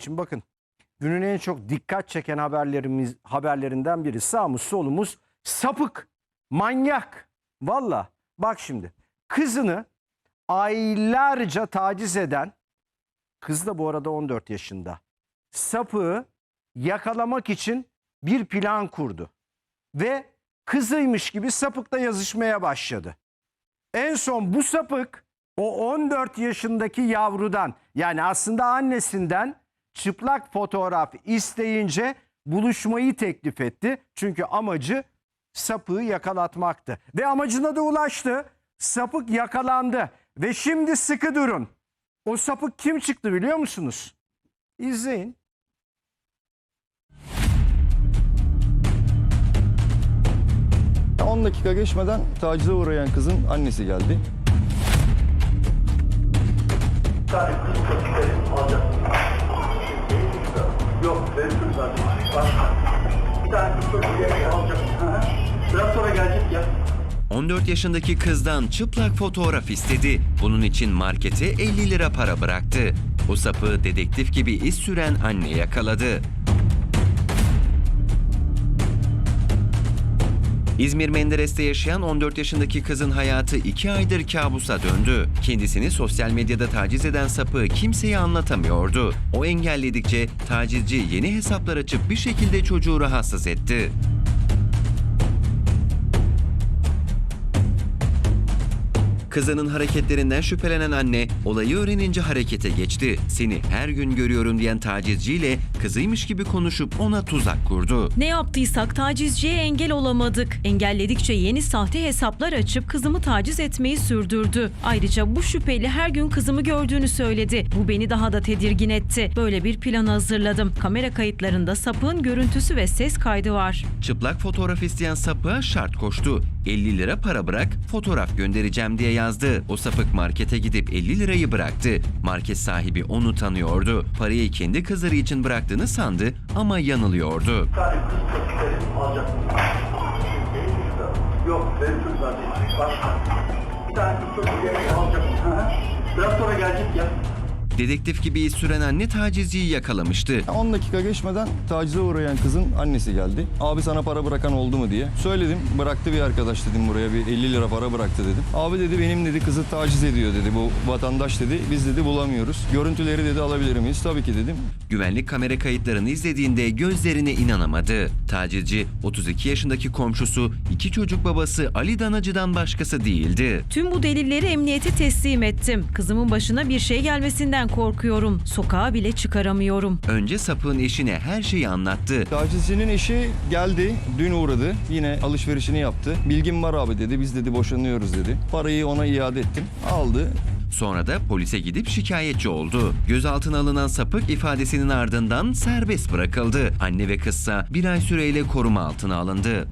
Şimdi bakın günün en çok dikkat çeken haberlerimiz haberlerinden biri sağımız solumuz sapık, manyak. Valla bak şimdi kızını aylarca taciz eden kız da bu arada 14 yaşında. Sapığı yakalamak için bir plan kurdu. Ve kızıymış gibi sapıkla yazışmaya başladı. En son bu sapık o 14 yaşındaki yavrudan yani aslında annesinden çıplak fotoğraf isteyince buluşmayı teklif etti. Çünkü amacı sapığı yakalatmaktı. Ve amacına da ulaştı. Sapık yakalandı. Ve şimdi sıkı durun. O sapık kim çıktı biliyor musunuz? İzleyin. Ya 10 dakika geçmeden tacize uğrayan kızın annesi geldi. Bir zaten. Başka. Bir tane kız çocukları alacak. Hı hı. Biraz sonra gelecek ya. 14 yaşındaki kızdan çıplak fotoğraf istedi. Bunun için markete 50 lira para bıraktı. O sapı dedektif gibi iz süren anne yakaladı. İzmir Menderes'te yaşayan 14 yaşındaki kızın hayatı 2 aydır kabusa döndü. Kendisini sosyal medyada taciz eden sapı kimseye anlatamıyordu. O engelledikçe tacizci yeni hesaplar açıp bir şekilde çocuğu rahatsız etti. Kızının hareketlerinden şüphelenen anne olayı öğrenince harekete geçti. Seni her gün görüyorum diyen tacizciyle kızıymış gibi konuşup ona tuzak kurdu. Ne yaptıysak tacizciye engel olamadık. Engelledikçe yeni sahte hesaplar açıp kızımı taciz etmeyi sürdürdü. Ayrıca bu şüpheli her gün kızımı gördüğünü söyledi. Bu beni daha da tedirgin etti. Böyle bir plan hazırladım. Kamera kayıtlarında sapığın görüntüsü ve ses kaydı var. Çıplak fotoğraf isteyen sapığa şart koştu. 50 lira para bırak, fotoğraf göndereceğim diye yazdı. O sapık markete gidip 50 lirayı bıraktı. Market sahibi onu tanıyordu. Parayı kendi kızları için bıraktığını sandı ama yanılıyordu. Alacak. Dedektif gibi iz süren anne tacizciyi yakalamıştı. Ya 10 dakika geçmeden tacize uğrayan kızın annesi geldi. Abi sana para bırakan oldu mu diye. Söyledim bıraktı bir arkadaş dedim buraya bir 50 lira para bıraktı dedim. Abi dedi benim dedi kızı taciz ediyor dedi bu vatandaş dedi. Biz dedi bulamıyoruz. Görüntüleri dedi alabilir miyiz? Tabii ki dedim. Güvenlik kamera kayıtlarını izlediğinde gözlerine inanamadı. Tacizci 32 yaşındaki komşusu, iki çocuk babası Ali Danacı'dan başkası değildi. Tüm bu delilleri emniyete teslim ettim. Kızımın başına bir şey gelmesinden korkuyorum. Sokağa bile çıkaramıyorum. Önce sapığın eşine her şeyi anlattı. Tacizcinin eşi geldi dün uğradı. Yine alışverişini yaptı. Bilgim var abi dedi biz dedi boşanıyoruz dedi. Parayı ona iade ettim. Aldı. Sonra da polise gidip şikayetçi oldu. Gözaltına alınan sapık ifadesinin ardından serbest bırakıldı. Anne ve kızsa bir ay süreyle koruma altına alındı.